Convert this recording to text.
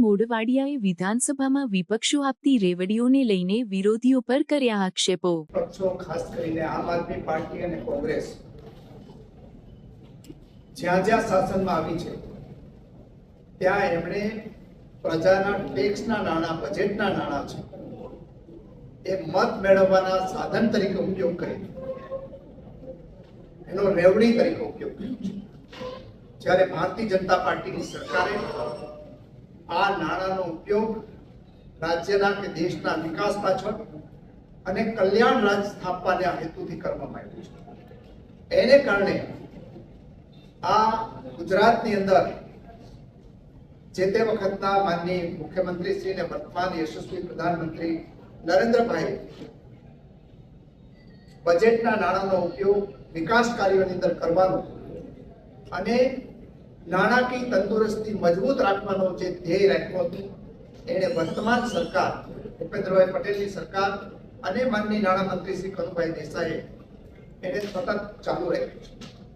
મોઢવાડિયાએ વિધાનસભામાં વિપક્ષો આપતી રેવડીઓને લઈને વિરોધીઓ પર કર્યા આક્ષેપો. પક્ષો ખાસ કરીને આમ આદમી પાર્ટી અને કોંગ્રેસ, જ્યાં જ્યાં શાસનમાં આવી છે, ત્યાં એમણે પ્રજાના ટેક્સના નાણાં, બજેટના નાણાં છે, એ મત મેળવવાના સાધન તરીકે ઉપયોગ કરી એનો રેવડી તરીકે ઉપયોગ કર્યો છે. જ્યારે ભારતીય જનતા પાર્ટીની સરકારે આ નાણાંનો ઉપયોગ રાજ્યના કે દેશના વિકાસ પાછળ અને કલ્યાણ રાજ સ્થાપવાના હેતુથી કરવામાં આવ્યું છે. એને કારણે આ ગુજરાતની અંદર જે તે વખતના માનનીય મુખ્યમંત્રી શ્રી અને વર્તમાન યશસ્વી પ્રધાનમંત્રી નરેન્દ્રભાઈ બજેટના નાણાંનો ઉપયોગ વિકાસ કાર્યોની અંદર કરવાનો અને નાણાકીય તંદુરસ્તી મજબૂત રાખવાનો જે ધ્યેય રાખ્યો હતો એણે વર્તમાન સરકાર ભૂપેન્દ્રભાઈ પટેલની સરકાર અને માનની નાણામંત્રી શ્રી કનુભાઈ દેસાઈએ એને સતત ચાલુ રાખ્યું છે.